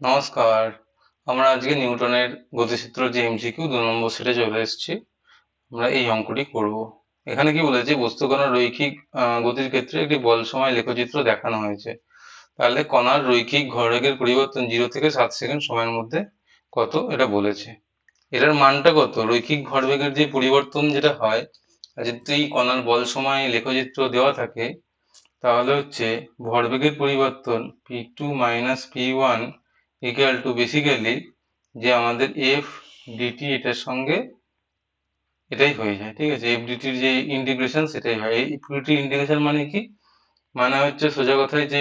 নমস্কার। আমরা আজকে নিউটনের গতিসূত্র যে এমসিকিউ দু নম্বর সেটে চলে এসেছি, আমরা এই অঙ্কটি করব। এখানে কি বলেছে বস্তু কণার রৈখিক গতির ক্ষেত্রে একটি বল সময় লেখচিত্র দেখানো হয়েছে। তাহলে কণার রৈখিক ভরবেগের পরিবর্তন জিরো থেকে সাত সেকেন্ড সময়ের মধ্যে কত, এটা বলেছে। এটার মানটা কত? রৈখিক ভরবেগের যে পরিবর্তন যেটা হয় যদি কণার বল সময় লেখচিত্র দেওয়া থাকে, তাহলে হচ্ছে ভরবেগের পরিবর্তন P two minus P one equal to basically যে আমাদের এফ ডিটি এটার সঙ্গে এটাই হয়ে যায়, ঠিক আছে? এফ ডিটির যে ইন্টিগ্রেশন সেটাই হয়। এই ডিটির ইন্টিগ্রেশন মানে কি? মানে হচ্ছে সোজা কথায় যে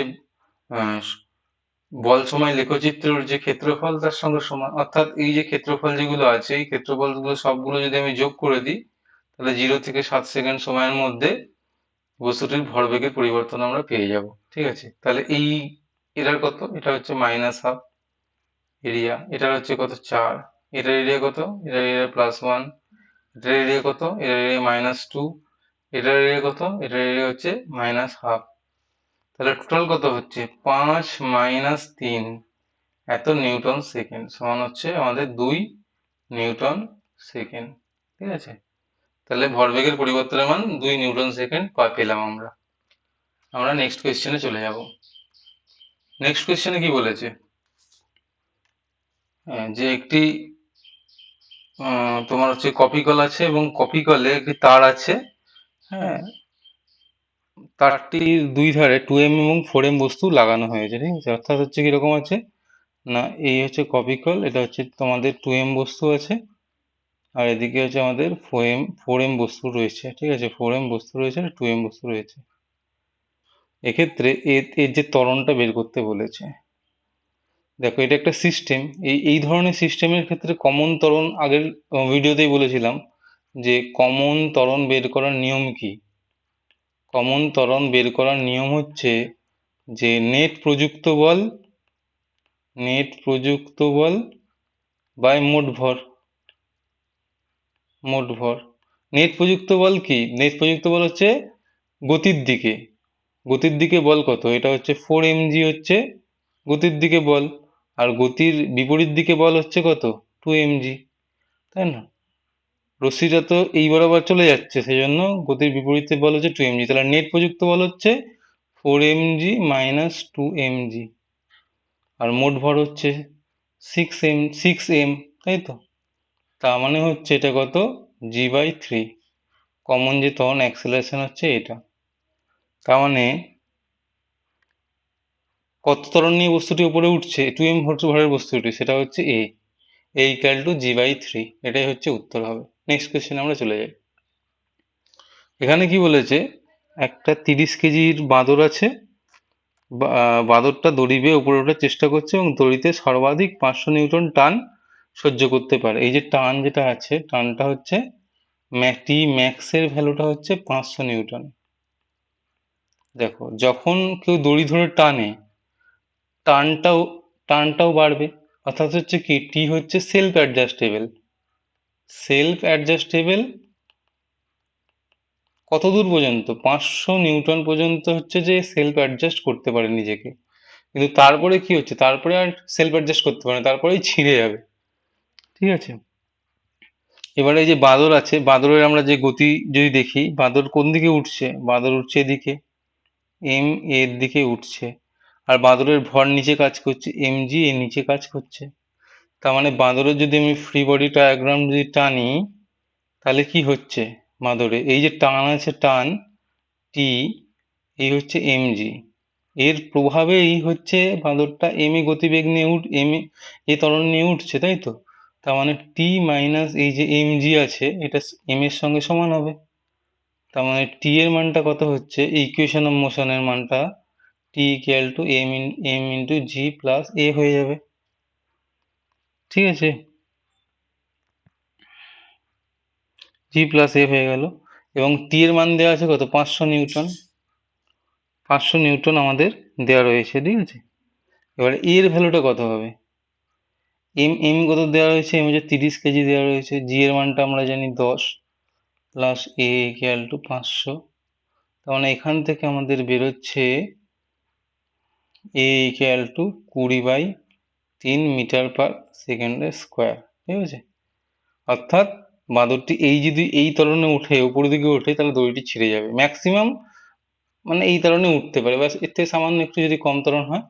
বল সময় লেখচিত্রের যে ক্ষেত্রফল তার সঙ্গে সমান, অর্থাৎ এই যে ক্ষেত্রফল যেগুলো আছে, এই ক্ষেত্রফলগুলো সবগুলো যদি আমি যোগ করে দিই, তাহলে জিরো থেকে সাত সেকেন্ড সময়ের মধ্যে বস্তুটির ভরবেগের পরিবর্তন আমরা পেয়ে যাব, ঠিক আছে? তাহলে এই, এটার কত? এটা হচ্ছে মাইনাস হাফ এরিয়া এটার হচ্ছে কত? চার। এটার এরিয়া কত? এটার এরিয়া প্লাস ওয়ান এটার এরিয়া কত? এটার এরিয়া মাইনাস টু এটার এরিয়া কত? এটার এরিয়া হচ্ছে মাইনাস হাফ তাহলে টোটাল কত হচ্ছে? পাঁচ মাইনাস তিন। এত নিউটন সেকেন্ড সমান হচ্ছে আমাদের দুই নিউটন সেকেন্ড। ঠিক আছে? তাহলে ভরবেগের পরিবর্তনের মান দুই নিউটন সেকেন্ড পেলাম আমরা। আমরা নেক্সট কোয়েশ্চেনে চলে যাব। নেক্সট কোয়েশ্চেনে কি বলেছে? যে একটি তোমার হচ্ছে কপি কল আছে এবং কপি কলে একটি তার আছে। হ্যাঁ তারটির দুই ধারে টু এম এবং ফোর এম বস্তু লাগানো হয়েছে, ঠিক আছে? অর্থাৎ হচ্ছে কীরকম আছে? না, এই হচ্ছে কপি কল এটা হচ্ছে তোমাদের টু এম বস্তু আছে, আর এদিকে হচ্ছে আমাদের ফোর এম ফোর এম বস্তু রয়েছে, ঠিক আছে? ফোর এম বস্তু রয়েছে টু এম বস্তু রয়েছে। এক্ষেত্রে এর যে ত্বরণটা বের করতে বলেছে। দেখো, এটা একটা সিস্টেম এই এই ধরনের সিস্টেমের ক্ষেত্রে কমন ত্বরণ আগের ভিডিওতেই বলেছিলাম যে কমন ত্বরণ বের করার নিয়ম কি? কমন ত্বরণ বের করার নিয়ম হচ্ছে যে নেট প্রযুক্ত বল নেট প্রযুক্ত বল বাই মোট ভর। মোট ভর। নেট প্রযুক্ত বল কি? নেট প্রযুক্ত বল হচ্ছে গতির দিকে। গতির দিকে বল কত? এটা হচ্ছে ফোর এমজি হচ্ছে গতির দিকে বল। আর গতির বিপরীত দিকে বল হচ্ছে কত? টু এমজি তাই না? রশ্মিটা তো এই বরাবর চলে যাচ্ছে সেই জন্য গতির বিপরীতে বল হচ্ছে টু এমজি তাহলে নেট প্রযুক্ত বল হচ্ছে four M G minus two M G আর মোট ভর হচ্ছে সিক্স এম সিক্স এম তাই তো? তার মানে হচ্ছে এটা কত? জি বাই থ্রি কমন যে তখন অ্যাক্সেলারেশন হচ্ছে এটা। তার মানে কত ত্বরণ নিয়ে বস্তুটি উপরে উঠছে টু এম ভরের বস্তুটি, সেটা হচ্ছে A A equal to G by three এটাই হচ্ছে উত্তর হবে। নেক্সট কোয়েশ্চেন আমরা চলে যাই। এখানে কি বলেছে, একটা তিরিশ কেজির বাঁদর আছে বাঁদরটা দড়ি বেয়ে উপরে ওঠার চেষ্টা করছে এবং দড়িতে সর্বাধিক পাঁচশো নিউটন টান সহ্য করতে পারে। এই যে টান যেটা আছে, টানটা হচ্ছে টি ম্যাক্সের ভ্যালুটা হচ্ছে পাঁচশো নিউটন। দেখো, যখন কেউ দড়ি ধরে টানে টানটাও টানটাও বাড়বে। অর্থাৎ হচ্ছে কি? টি হচ্ছে সেলফ অ্যাডজাস্টেবল সেলফ অ্যাডজাস্টেবল কত দূর পর্যন্ত? পাঁচশো নিউটন পর্যন্ত হচ্ছে যে সেলফ অ্যাডজাস্ট করতে পারে নিজেকে। কিন্তু তারপরে কি হচ্ছে? তারপরে আর সেলফ অ্যাডজাস্ট করতে পারে না, তারপরেই ছিঁড়ে যাবে। ঠিক আছে? এবারে যে বাদর আছে, বাদরের আমরা যে গতি যদি দেখি, বাদর কোন দিকে উঠছে? বাদর উঠছে এদিকে এম এর দিকে উঠছে। আর বাদরের ভর নিচে কাজ করছে এম জি এর নিচে কাজ করছে। তার মানে বাঁদরের যদি আমি ফ্রি বডি ডায়াগ্রাম যদি টানি, তাহলে কি হচ্ছে বাঁদরে? এই যে টান আছে টান টি এই হচ্ছে এম জি এর প্রভাবে এই হচ্ছে বাঁদরটা এম এ গতিবেগ নিয়ে উঠ এম এ ত্বরণ নিয়ে উঠছে, তাই তো? তার মানে টি মাইনাস এই যে এম জি আছে, এটা এম এর সঙ্গে সমান হবে। তার মানে টি এর মানটা কত হচ্ছে? ইকুয়েশন অফ মোশনের মানটা T equal to M in M into G plus A হয়ে যাবে। ঠিক আছে? জি প্লাস এ হয়ে গেল। এবং টি এর মান দেওয়া আছে কত? পাঁচশো নিউটন। পাঁচশো নিউটন আমাদের দেওয়া রয়েছে, ঠিক আছে? এবারে এর ভ্যালুটা কত হবে? এম এম কত দেওয়া রয়েছে? এম হচ্ছে তিরিশ কেজি দেওয়া রয়েছে। জি এর মানটা আমরা জানি দশ। প্লাস এ ইকুয়াল টু পাঁচশো। তার মানে এখান থেকে আমাদের বেরোচ্ছে এ ইকুয়াল টু কুড়ি বাই তিন মিটার পার সেকেন্ডের স্কোয়ার ঠিক আছে? অর্থাৎ বাঁদরটি এই যদি এই তরণে উঠে উপরের দিকে ওঠে তাহলে দড়িটি ছিঁড়ে যাবে। ম্যাক্সিমাম মানে এই তরণে উঠতে পারে, ব্যাস এর থেকে সামান্য একটু যদি কম তরণ হয়,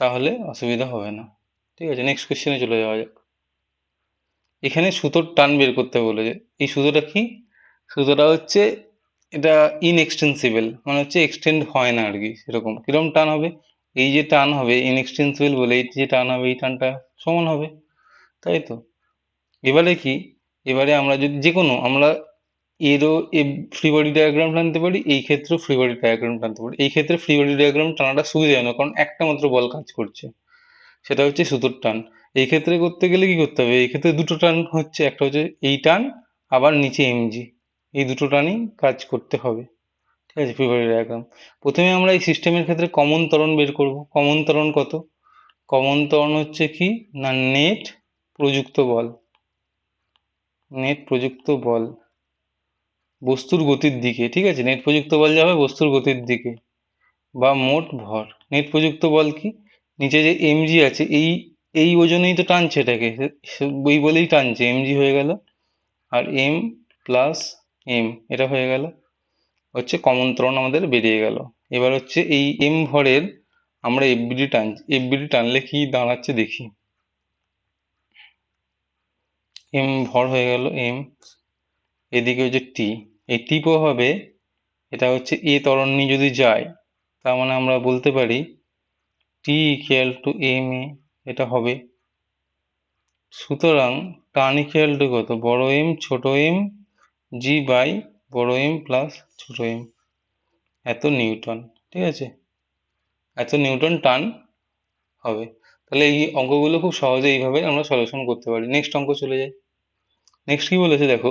তাহলে অসুবিধা হবে না। ঠিক আছে? নেক্সট কোশ্চেনে চলে যাওয়া যাক। এখানে সুতোর টান বের করতে বলেছে এই সুতোটা কি? সুতোটা হচ্ছে এটা ইনএক্সটেন্সিবল মানে হচ্ছে এক্সটেন্ড হয় না আর কি, সেরকম। কীরকম টান হবে? এই যে টান হবে ইনএক্সটেন্সিবল বলে এই যে টান হবে, এই টানটা সমান হবে, তাই তো? এবারে কি? এবারে আমরা যদি যে কোনো আমরা এরও ফ্রি বডি ডায়াগ্রাম টানতে পারি, এই ক্ষেত্রে ফ্রি বডি ডায়াগ্রাম টানতে পারি। এই ক্ষেত্রে ফ্রি বডি ডায়াগ্রাম টানাটা সুবিধাজনক কারণ একটা মাত্র বল কাজ করছে। সেটা হচ্ছে সুতোর টান। এই ক্ষেত্রে করতে গেলে কি করতে হবে? এই ক্ষেত্রে দুটো টান হচ্ছে, একটা হচ্ছে এই টান, আবার নিচে এমজি এই দুটো টানই কাজ করতে হবে। ঠিক আছে বডি ডায়াগ্রাম প্রথমে আমরা এই সিস্টেমের ক্ষেত্রে কমন ত্বরণ বের করব। কমন ত্বরণ কত? কমন ত্বরণ হচ্ছে কি? না নেট প্রযুক্ত বল। নেট প্রযুক্ত বল। বস্তুর গতির দিকে, ঠিক আছে? নেট প্রযুক্ত বল যা যাবে বস্তুর গতির দিকে। বা মোট ভর। নেট প্রযুক্ত বল কি? নিচে যে এমজি আছে, এই এই ওজনেই তো টানছে এটাকে। ওই বলেই টানছে। এমজি হয়ে গেল। আর এম প্লাস এম এটা হয়ে গেল। হচ্ছে কমন ত্রণ আমাদের বেরিয়ে গেল। এবার হচ্ছে এই এম ভরের আমরা এফবিডি টানছি এফবিডি টানলে কি দাঁড়াচ্ছে দেখি। এম ভর হয়ে গেল এম এদিকে হচ্ছে টি এই টি প্রভাবে এটা হচ্ছে এ ত্বরণী যদি যায়, তার মানে আমরা বলতে পারি T equal to M A এটা হবে। সুতরাং টান ইকুয়াল টু কত? বড় এম ছোট এম জি বাই বড় এম প্লাস ছোট এম এত নিউটন, ঠিক আছে? এত নিউটন টান হবে। তাহলে এই অঙ্কগুলো খুব সহজে এইভাবে আমরা সলিউশন করতে পারি। নেক্সট অঙ্ক চলে যাই। নেক্সট কি বলেছে দেখো?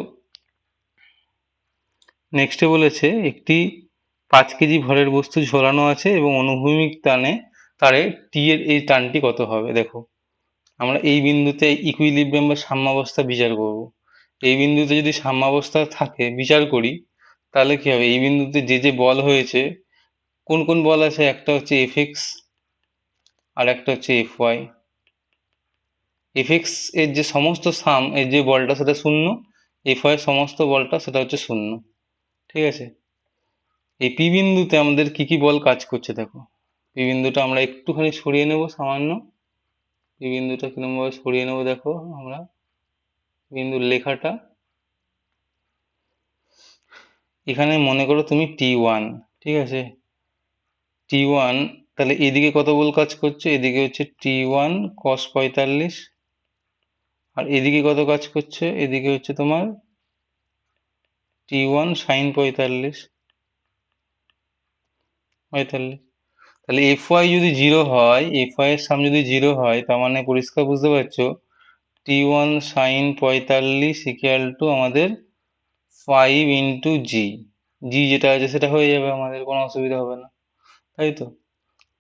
নেক্সটে বলেছে, একটি পাঁচ কেজি ভরের বস্তু ঝোলানো আছে এবং অনুভূমিক টানে তারে টি এর এই টানটি কত হবে? দেখো, আমরা এই বিন্দুতে ইকুইলিব্রিয়াম বা সাম্যাবস্থা বিচার করব। এই বিন্দুতে যদি সাম্যাবস্থা থাকে, বিচার করি, তাহলে কি হবে? এই বিন্দুতে যে যে বল হয়েছে, কোন কোন বল আছে? একটা হচ্ছে এফ এক্স আর একটা হচ্ছে এফ ওয়াই এফ এক্সের যে সমস্ত সাম এর যে বলটা সেটা শূন্য এফ ওয়াই সমস্ত বলটা সেটা হচ্ছে শূন্য। ঠিক আছে? এই পি বিন্দুতে আমাদের কি কি বল কাজ করছে দেখো। পি বিন্দুটা আমরা একটুখানি সরিয়ে নেব, সামান্য। পি বিন্দুটা কিরমভাবে সরিয়ে নেব দেখো আমরা। বিন্দুর লেখাটা। এখানে মনে করো তুমি টি ওয়ান ঠিক আছে? টি ওয়ান তাহলে এদিকে কত বল কাজ করছে? এদিকে হচ্ছে টি ওয়ান কস পঁয়তাল্লিশ, আর এদিকে কত কাজ করছে? এদিকে হচ্ছে তোমার টি ওয়ান সাইন পঁয়তাল্লিশ পঁয়তাল্লিশ। তাহলে এফ ওয়াই যদি জিরো হয় এফ ওয়াই এর সাম যদি জিরো হয়, তার মানে পরিষ্কার বুঝতে পারছ? টি ওয়ান সাইন পঁয়তাল্লিশ ইকুয়াল টু আমাদের ফাইভ ইন্টু জি জি যেটা আছে সেটা হয়ে যাবে, আমাদের কোনো অসুবিধা হবে না। তাই তো?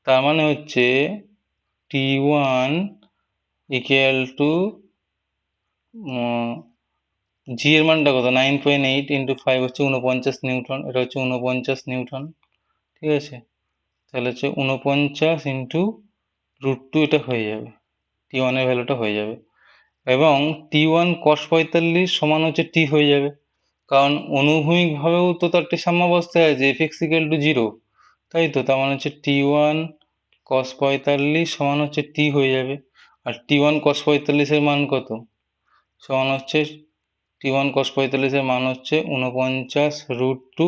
তার মানে হচ্ছে T one equal to G এর মানটা কত? Nine point eight into five হচ্ছে উনপঞ্চাশ নিউটন, এটা হচ্ছে উনপঞ্চাশ নিউটন। ঠিক আছে? তাহলে হচ্ছে উনপঞ্চাশ ইন্টু রুট টু এটা হয়ে যাবে। টি ওয়ানের ভ্যালুটা হয়ে যাবে। এবং টি ওয়ান কস পঁয়তাল্লিশ সমান হচ্ছে টি হয়ে যাবে। কারণ অনুভূমিকভাবেও তো তার একটি সাম্যাবস্থায় আছে F X equal to zero তাই তো? তার মানে হচ্ছে টি ওয়ান কস পঁয়তাল্লিশ সমান হচ্ছে টি হয়ে যাবে। আর টি ওয়ান কস পঁয়তাল্লিশের মান কত? সমান হচ্ছে টি ওয়ান কস পঁয়তাল্লিশের মান হচ্ছে উনপঞ্চাশ root two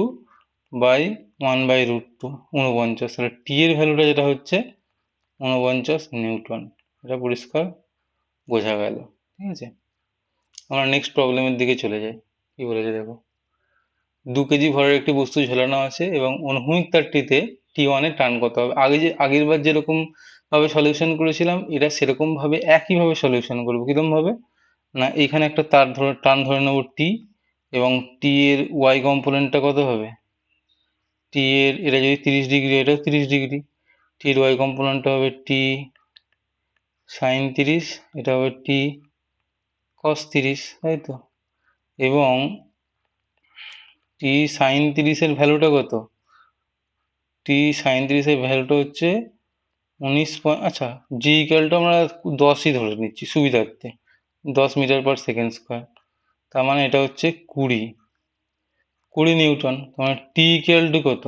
by one by root two উনপঞ্চাশ তাহলে টি এর ভ্যালুটা যেটা হচ্ছে উনপঞ্চাশ নিউটন এটা পরিষ্কার বোঝা গেল। ঠিক আছে? আমরা নেক্সট প্রবলেমের দিকে চলে যাই। কি বলেছে দেখো? দু কেজি ভরের একটি বস্তু ঝোলানো আছে এবং অনুভূমিক তারটিতে টি ওয়ানের টান কত হবে। আগে যে, আগের বার যেরকম ভাবে সলিউশন করেছিলাম, এটা সেরকম ভাবে একইভাবে সলিউশন করব। কীরকম ভাবে? না, এখানে একটা তার ধরে টান ধরে নেব টি এবং টি এর ওয়াই কম্পোনেন্টটা কত হবে? টি এর, এটা যদি তিরিশ ডিগ্রি, এটাও তিরিশ ডিগ্রি। টির ওয়াই কম্পোনেন্টটা হবে টি সাইন তিরিশ, এটা হবে টি কস তিরিশ, তাই তো? এবং টি সাইন তিরিশের ভ্যালুটা কত? টি সাইন তিরিশের ভ্যালুটা হচ্ছে উনিশ পয়েন্ট আচ্ছা জি ইকুয়ালটা আমরা দশই ধরে নিচ্ছি সুবিধার্থে, দশ মিটার পার সেকেন্ড স্কোয়ার তার মানে এটা হচ্ছে কুড়ি। কুড়ি নিউটন তোমার টি ইকুয়াল টু কত?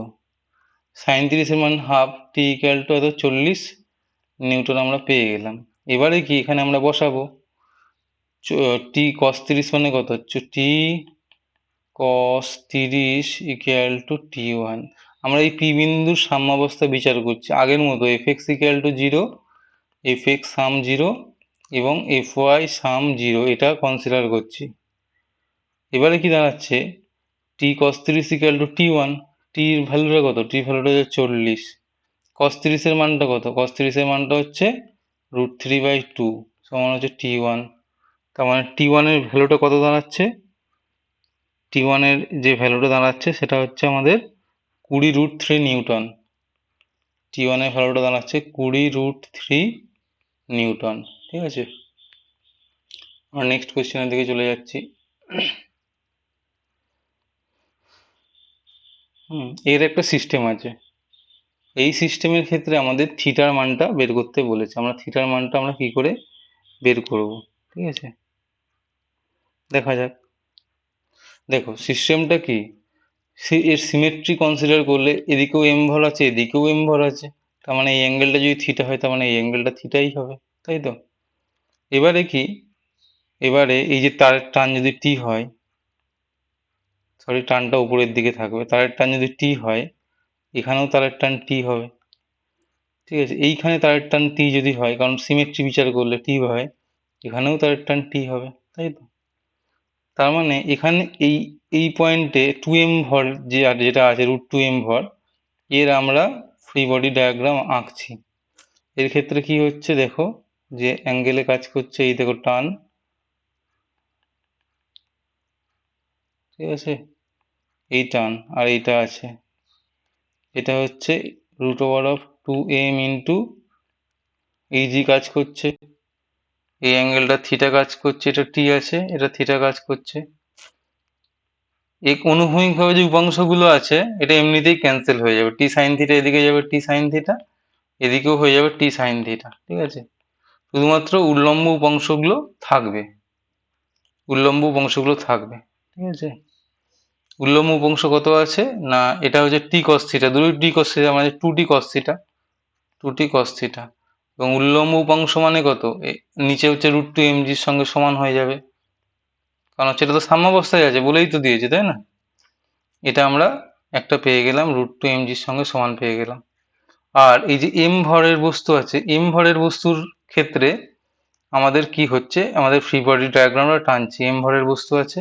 সাঁত্রিশের মান হাফ টি ইকুয়াল টু এত চল্লিশ নিউটন আমরা পেয়ে গেলাম। এবারে কি এখানে আমরা বসাবো? টি কস তিরিশ মানে কত? হচ্ছে টি কস তিরিশ ইকুয়াল টু টি ওয়ান আমরা এই পি বিন্দুর সাম্যাবস্থা বিচার করছি। আগের মতো F X equal to zero F X sum zero এবং এফ ওয়াই সাম জিরো এটা কনসিডার করছি। এবারে কি দাঁড়াচ্ছে? টি কস তিরিশ ইকুয়াল টু টি ওয়ান টির ভ্যালুটা কত টি ভ্যালুটা হচ্ছে চল্লিশ। কস তিরিশের মানটা কত? কস তিরিশের মানটা হচ্ছে রুট থ্রি বাই টু সমান হচ্ছে টি ওয়ান তার মানে টি ওয়ানের ভ্যালুটা কত দাঁড়াচ্ছে? টি ওয়ানের যে ভ্যালুটা দাঁড়াচ্ছে সেটা হচ্ছে আমাদের কুড়ি রুট থ্রি নিউটন টি ওয়ানের ভ্যালুটা দাঁড়াচ্ছে কুড়ি রুট থ্রি নিউটন ঠিক আছে? আমরা নেক্সট কোয়েশ্চেনের দিকে চলে যাচ্ছি। হুম, এর একটা সিস্টেম আছে। এই সিস্টেমের ক্ষেত্রে আমাদের থিটার মানটা বের করতে বলেছে। আমরা থিটার মানটা আমরা কি করে বের করব? ঠিক আছে? দেখা যাক। দেখো সিস্টেমটা কি? এর সিমেট্রি কনসিডার করলে এদিকেও এম ভর আছে, এদিকেও এম ভর আছে। তার মানে এই অ্যাঙ্গেলটা যদি থিটা হয়, তার মানে এই অ্যাঙ্গেলটা থিটাই হবে, তাই তো? এবারে কি? এবারে এই যে তারের টান যদি টি হয় সরি টানটা উপরের দিকে থাকবে, তারের টান যদি টি হয়, এখানেও তারের টান টি হবে। ঠিক আছে, এইখানে তারের টান টি যদি হয়, কারণ সিমেট্রি বিচার করলে টি হয়, এখানেও তারের টান টি হবে, তাই তো? তার মানে এখানে এই এই পয়েন্টে টু এম ভর যে, যেটা আছে রুট টু এম ভর, এর আমরা ফ্রি বডি ডায়াগ্রাম আঁকছি। এর ক্ষেত্রে কি হচ্ছে দেখো, যে অ্যাঙ্গেলে কাজ করছে, এই দেখো টান। ঠিক আছে? এই টান আর এইটা আছে। এটা হচ্ছে root over of two M into এই জি কাজ করছে। এই অ্যাঙ্গেলটা থিটা কাজ করছে, এটা টি আছে, এটা থিটা কাজ করছে। এই অনুভূমিকভাবে যে উপাংশগুলো আছে, এটা এমনিতেই ক্যান্সেল হয়ে যাবে। টি সাইন থিটা এদিকে যাবে টি সাইন থিটা এদিকেও হয়ে যাবে টি সাইন থিটা ঠিক আছে? শুধুমাত্র উল্লম্ব উপাংশগুলো থাকবে। উল্লম্ব উপাংশগুলো থাকবে, ঠিক আছে? উল্লম্ব উপাংশ কত আছে? না, এটা হচ্ছে টি কস থিটা দুই টি কস থিটা মানে two T cos theta two T cos theta এবং উল্লম্ব উপাংশ মানে কত? নিচে হচ্ছে রুট টু এমজির সঙ্গে সমান হয়ে যাবে। কারণ হচ্ছে এটা তো সাম্যাবস্থায় আছে, বলেই তো দিয়েছে, তাই না? এটা আমরা একটা পেয়ে গেলাম রুট টু এমজির সঙ্গে সমান পেয়ে গেলাম। আর এই যে এম ভরের বস্তু আছে এম ভরের বস্তুর ক্ষেত্রে আমাদের কি হচ্ছে? আমাদের ফ্রি বডি ডায়াগ্রামটা টানছি। এম ভরের বস্তু আছে,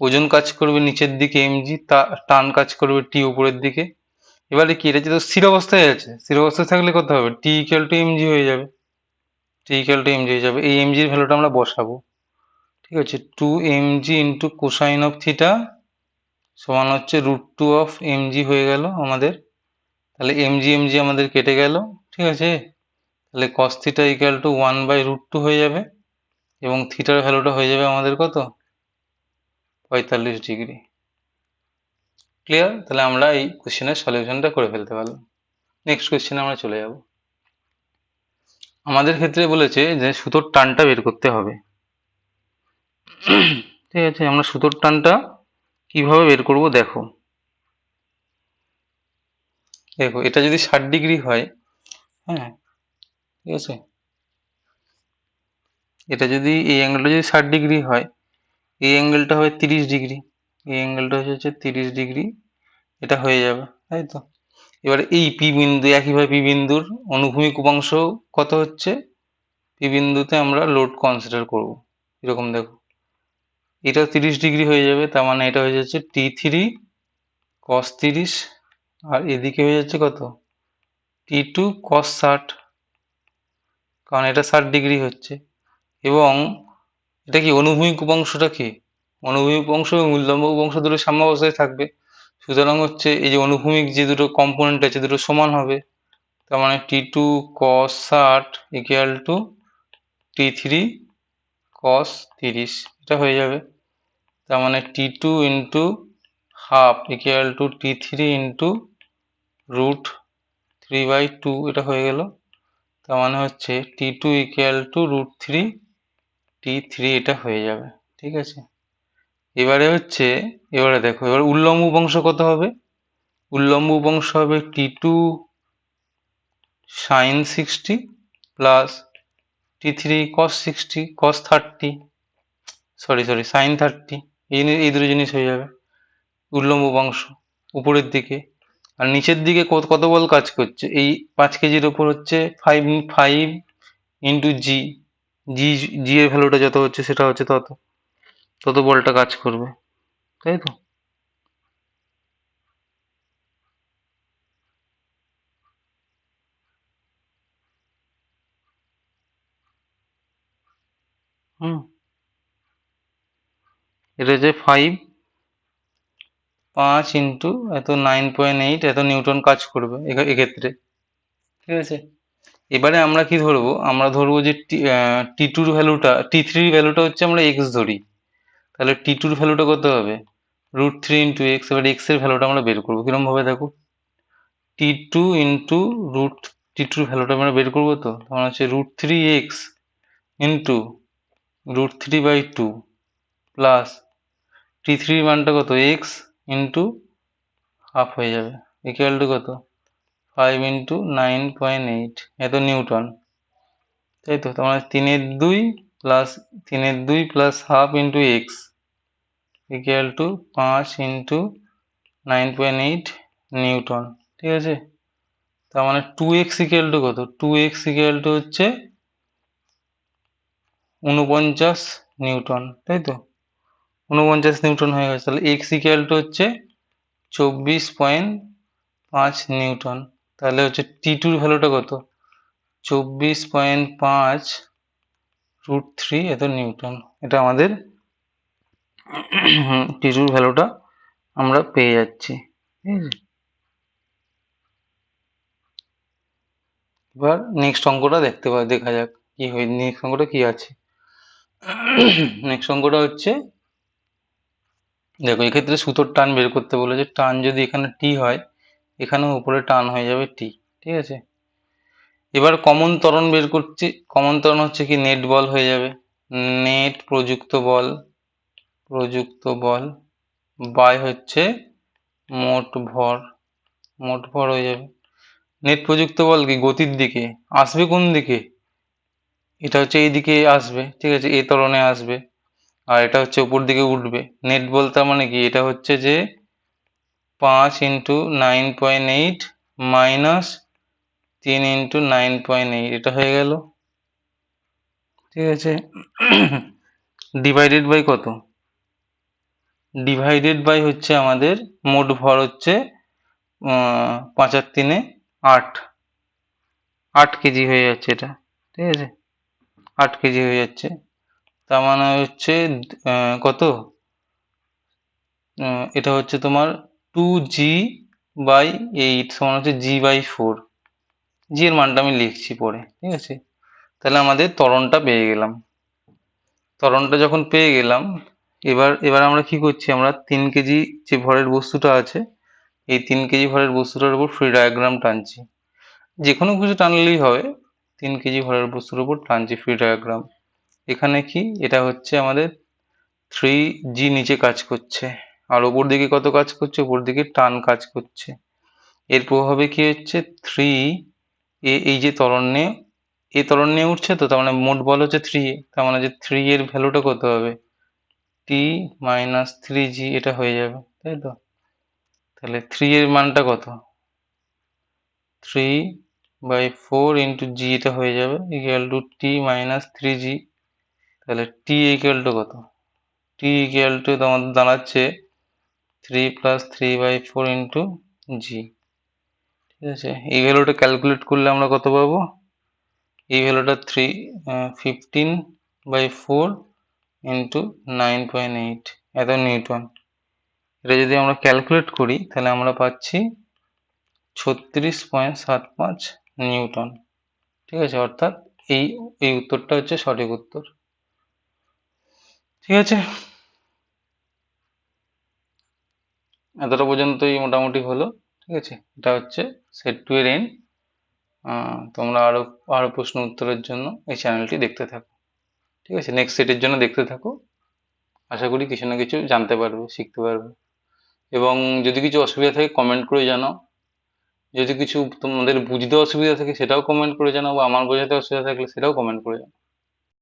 ওজন কাজ করবে নিচের দিকে এমজি তা, টান কাজ করবে টি উপরের দিকে। এবারে কি, এটা যেহেতু স্থির অবস্থায় আছে, স্থির অবস্থায় থাকলে কত হবে। টি ইকুয়াল টু এমজি হয়ে যাবে। টি ইকুয়াল টু এমজি হয়ে যাবে। এই এমজির ভ্যালুটা আমরা বসাবো। ঠিক আছে? Two M G into cosine of theta সমান হচ্ছে রুট টু অফ এমজি হয়ে গেল আমাদের। তাহলে এমজি এমজি আমাদের কেটে গেল। ঠিক আছে? তাহলে cos theta equal to one by root two হয়ে যাবে। এবং থিটার ভ্যালুটা হয়ে যাবে আমাদের কত? পঁয়তাল্লিশ ডিগ্রি ক্লিয়ার তাহলে আমরা এই কোশ্চেনের সলিউশনটা করে ফেলতে পারলাম। নেক্সট কোশ্চেনে আমরা চলে যাব। আমাদের ক্ষেত্রে বলেছে যে সুতোর টানটা বের করতে হবে। ঠিক আছে, আমরা সুতোর টানটা কীভাবে বের করব দেখো। দেখো, এটা যদি ষাট ডিগ্রি হয় হ্যাঁ ঠিক আছে। এটা যদি এই অ্যাঙ্গেলটা যদি ষাট ডিগ্রি হয়, এই অ্যাঙ্গেলটা হবে তিরিশ ডিগ্রি। এই অ্যাঙ্গেলটা হচ্ছে তিরিশ ডিগ্রি, এটা হয়ে যাবে, তাই তো? এবার এই পি বিন্দু, একইভাবে পি বিন্দুর অনুভূমিক উপাংশ কত হচ্ছে? পি বিন্দুতে আমরা লোড কনসিডার করব, এরকম দেখো। এটা তিরিশ ডিগ্রি হয়ে যাবে, তার মানে এটা হয়ে যাচ্ছে টি থ্রি কস তিরিশ, আর এদিকে হয়ে যাচ্ছে কত? টি টু কস ষাট, কারণ এটা ষাট ডিগ্রি হচ্ছে। এবং এটা কি অনুভূমিক উপাংশটা কি? অনুভূমিক উপাংশ এবং উল্লম্ব উপাংশ দুটো সাম্যাবস্থায় থাকবে। সুতরাং হচ্ছে এই যে অনুভূমিক যে দুটো কম্পোনেন্ট আছে, দুটো সমান হবে, তার মানে টি টু কস ষাট equal to T three cos তিরিশ, এটা হয়ে যাবে। তার মানে T two into half equal to T three into root three by two এটা হয়ে গেল। তার মানে হচ্ছে T two equal to root three T three এটা হয়ে যাবে, ঠিক আছে? এবারে হচ্ছে, এবারে দেখো, এবার উল্লম্ব উপাংশ কত হবে? উল্লম্ব উপাংশ হবে T two sine sixty plus T three cos sixty cos thirty sorry sorry sine thirty এই এই দুটো জিনিস হয়ে যাবে। উল্লম্ব উপাংশ, উপরের দিকে। আর নিচের দিকে কত বল কাজ করছে? এই পাঁচ কেজির ওপর হচ্ছে five five into G G G এর ভ্যালুটা যত হচ্ছে সেটা হচ্ছে তত। তত বলটা কাজ করবে, তাই তো? হুম। এটা হচ্ছে ফাইভ পাঁচ ইন্টু এত নাইন পয়েন্ট এইট এত নিউটন কাজ করবে এক্ষে- এক্ষেত্রে, ঠিক আছে? এবারে আমরা কি ধরবো? আমরা ধরবো যে টি টুর ভ্যালুটা টি থ্রির ভ্যালুটা হচ্ছে আমরা এক্স ধরি। তাহলে টি টুর ভ্যালুটা কত হবে? রুট থ্রি ইন্টু এক্স এবার এক্সের ভ্যালুটা আমরা বের করব। কীরকম ভাবে দেখো? T two into root T টুর ভ্যালুটা আমরা বের করব তো? তখন হচ্ছে root three X into root three by two plus T থ্রির মানটা কত? এক্স ইন্টু হাফ হয়ে যাবে। ইকুয়াল টু কত? Five into nine point eight এত নিউটন। তাই তো? তোমার তিনের দুই প্লাস তিনের দুই plus half into X equal to পাঁচ into nine point eight newton ঠিক আছে? তার মানে টু এক্স ইকুয়াল টু কত? টু এক্স ইকুয়াল টু হচ্ছে উনপঞ্চাশ নিউটন তাই তো? উনপঞ্চাশ নিউটন হয়ে গেছে, তাহলে এক্স ইকুয়াল টু হচ্ছে চব্বিশ পয়েন্ট পাঁচ নিউটন তাহলে হচ্ছে টি টুর ভ্যালুটা কত? চব্বিশ পয়েন্ট পাঁচ রুট থ্রি এত নিউটন এটা আমাদের টি টুর ভ্যালুটা আমরা পেয়ে যাচ্ছি, ঠিক আছে? এবার নেক্সট অঙ্কটা দেখতে পাই, দেখা যাক কি হয় নেক্সট অঙ্কটা কি আছে? নেক্সট অঙ্কটা হচ্ছে, দেখো, এক্ষেত্রে সুতোর টান বের করতে বলেছে। টান যদি এখানে টি হয়, এখানেও উপরে টান হয়ে যাবে টি ঠিক আছে? এবার কমন ত্বরণ বের করছি। কমন ত্বরণ হচ্ছে কি নেট বল হয়ে যাবে। নেট প্রযুক্ত বল প্রযুক্ত বল বাই হচ্ছে মোট ভর মোট ভর হয়ে যাবে। নেট প্রযুক্ত বল কি, গতির দিকে, আসবে কোন দিকে? এটা হচ্ছে এই দিকে আসবে, ঠিক আছে, এই তরণে আসবে, আর এটা হচ্ছে উপর দিকে উঠবে। নেট বল তার মানে কি, এটা হচ্ছে যে পাঁচ into nine point eight minus তিন ইন্টু নাইন পয়েন্ট এইট এটা হয়ে গেল। ঠিক আছে। ডিভাইডেড বাই কত? ডিভাইডেড বাই হচ্ছে আমাদের মোট ভর হচ্ছে পাঁচার তিনে আট। আট কেজি হয়ে যাচ্ছে এটা। ঠিক আছে? আট কেজি হয়ে যাচ্ছে। তার মানে হচ্ছে কত? এটা হচ্ছে তোমার টু জি বাই এইট সমান হচ্ছে জি বাই ফোর জি এর মানটা আমি লিখছি পরে, ঠিক আছে? তাহলে আমাদের ত্বরণটা পেয়ে গেলাম। ত্বরণটা যখন পেয়ে গেলাম, এবার এবার আমরা কি করছি? আমরা তিন কেজি যে ভরের বস্তুটা আছে, এই তিন কেজি ভরের বস্তুটার উপর ফ্রি ডায়াগ্রাম টানছি। যে কোনো কিছু টানলেই হবে, তিন কেজি ভরের বস্তুর উপর টানছি ফ্রি ডায়াগ্রাম এখানে কি? এটা হচ্ছে আমাদের থ্রি জি নিচে কাজ করছে। আর ওপর দিকে কত কাজ করছে? ওপর দিকে টান কাজ করছে। এর প্রভাবে কি হচ্ছে? থ্রি এ, এই যে ত্বরণ নিয়ে, এ ত্বরণ নিয়ে উঠছে তো, তার মানে মোট বল হচ্ছে থ্রি এ, তার মানে যে থ্রি এর ভ্যালুটা কত হবে টি মাইনাস থ্রি জি এটা হয়ে যাবে, তাই তো? তাহলে থ্রি এর মানটা কত? Three by four into G এটা হয়ে যাবে equal to T minus three G তাহলে টি ইকুয়াল টু কত? টি ইকুয়াল টু তোমাদের দাঁড়াচ্ছে three plus three by four into G ঠিক আছে? এই ভ্যালুটা ক্যালকুলেট করলে আমরা কত পাবো? এই ভ্যালুটা three fifteen by four into nine point eight এত নিউটন এটা যদি আমরা ক্যালকুলেট করি, তাহলে আমরা পাচ্ছি ছত্রিশ পয়েন্ট সাত পাঁচ নিউটন ঠিক আছে? অর্থাৎ এই এই উত্তরটা হচ্ছে সঠিক উত্তর। ঠিক আছে? এতটা পর্যন্তই মোটামুটি হলো। ঠিক আছে? এটা হচ্ছে সেট টু এর এন্ড তোমরা আরও আরও প্রশ্ন উত্তরের জন্য এই চ্যানেলটি দেখতে থাকো। ঠিক আছে? নেক্সট সেটের জন্য দেখতে থাকো। আশা করি কিছু না কিছু জানতে পারবে, শিখতে পারবে। এবং যদি কিছু অসুবিধা থাকে কমেন্ট করে জানাও। যদি কিছু তোমাদের বুঝতে অসুবিধা থাকে, সেটাও কমেন্ট করে জানাও বা আমার বোঝাতে অসুবিধা থাকলে সেটাও কমেন্ট করে জানাও।